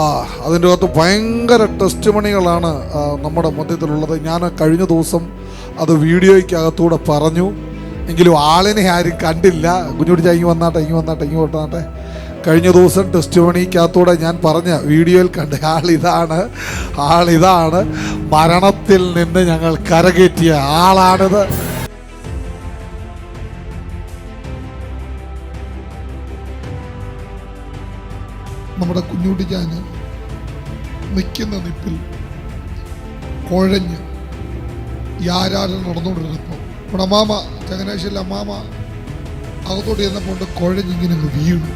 ആ അതിന്റെ അകത്ത് ഭയങ്കര ടെസ്റ്റ് മണികളാണ് നമ്മുടെ മധ്യത്തിലുള്ളത്. ഞാൻ കഴിഞ്ഞ ദിവസം അത് വീഡിയോയ്ക്കകത്തൂടെ പറഞ്ഞു. എങ്കിലും ആളിനെ ആരും കണ്ടില്ല. കുഞ്ഞുടി ഇങ്ങ് വന്നാട്ടെ ഇങ്ങ് വന്നാട്ടെ ഇങ്ങ് വന്നാട്ടെ. കഴിഞ്ഞ ദിവസം ടെസ്റ്റ് മണിക്കകത്തൂടെ ഞാൻ പറഞ്ഞ വീഡിയോയിൽ കണ്ട ആളിതാണ് ആളിതാണ്. മരണത്തിൽ നിന്ന് ഞങ്ങൾ കരകയറ്റിയ ആളാണിത്. നമ്മുടെ കുഞ്ഞുട്ടിച്ചാന് നിൽക്കുന്ന നിപ്പിൽ കുഴഞ്ഞ് ആരാധന നടന്നുകൊണ്ടിരുന്നപ്പോൾ നമ്മുടെ അമ്മാമ ചങ്ങനാശ്ശേരിയിലെ അമ്മാമ അകത്തോട്ട് ചെന്നപ്പോൾ കൊണ്ട് കുഴഞ്ഞിങ്ങനെ അങ്ങ് വീണു.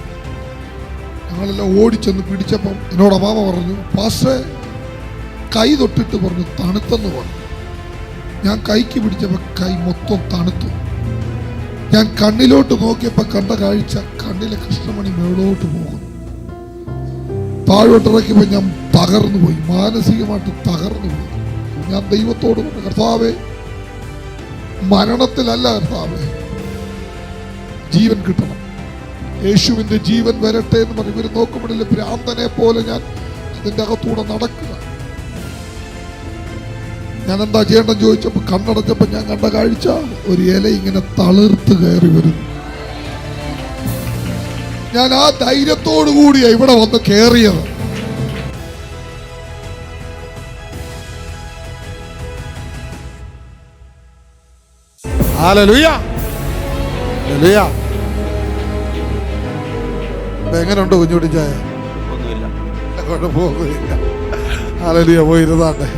ഞങ്ങളെല്ലാം ഓടിച്ചെന്ന് പിടിച്ചപ്പം എന്നോട് അമ്മാമ പറഞ്ഞു പാസ്റ്റേ കൈ തൊട്ടിട്ട് പറഞ്ഞു തണുത്തെന്ന് പറഞ്ഞു. ഞാൻ കൈക്ക് പിടിച്ചപ്പോൾ കൈ മൊത്തം തണുത്തു. ഞാൻ കണ്ണിലോട്ട് നോക്കിയപ്പോൾ കണ്ട കാഴ്ച കണ്ണിലെ കൃഷ്ണമണി മേളോട്ട് പോകുന്നു. താഴോട്ട് ഇറക്കിയപ്പോൾ ഞാൻ തകർന്നു പോയി. മാനസികമായിട്ട് തകർന്നു പോയി. ഞാൻ ദൈവത്തോട് കർത്താവേ മരണത്തിലല്ല കർത്താവേ ജീവൻ കിട്ടണം. യേശുവിന്റെ ജീവൻ വരട്ടെ എന്ന് പറഞ്ഞ്. ഇവർ നോക്കുമ്പോഴില്ല ഭ്രാന്തനെ പോലെ ഞാൻ അതിന്റെ അകത്തൂടെ നടക്കുക. ഞാൻ എന്താ ചെയ്യേണ്ടെന്ന് ചോദിച്ചപ്പോൾ കണ്ണടച്ചപ്പോൾ ഞാൻ കണ്ട കാഴ്ച ഒരു ഇല ഇങ്ങനെ തളിർത്ത് കയറി വരുന്നു. ഞാൻ ആ ധൈര്യത്തോടു കൂടിയാ ഇവിടെ വന്ന് കയറിയത് എങ്ങനുണ്ട് കുഞ്ഞുടിച്ചായ എങ്ങനെയുണ്ട് ഒന്നുമില്ല. കുഴപ്പമൊന്നുമില്ല. ഹല്ലേലൂയ പോയിരുന്നാട്ടെ.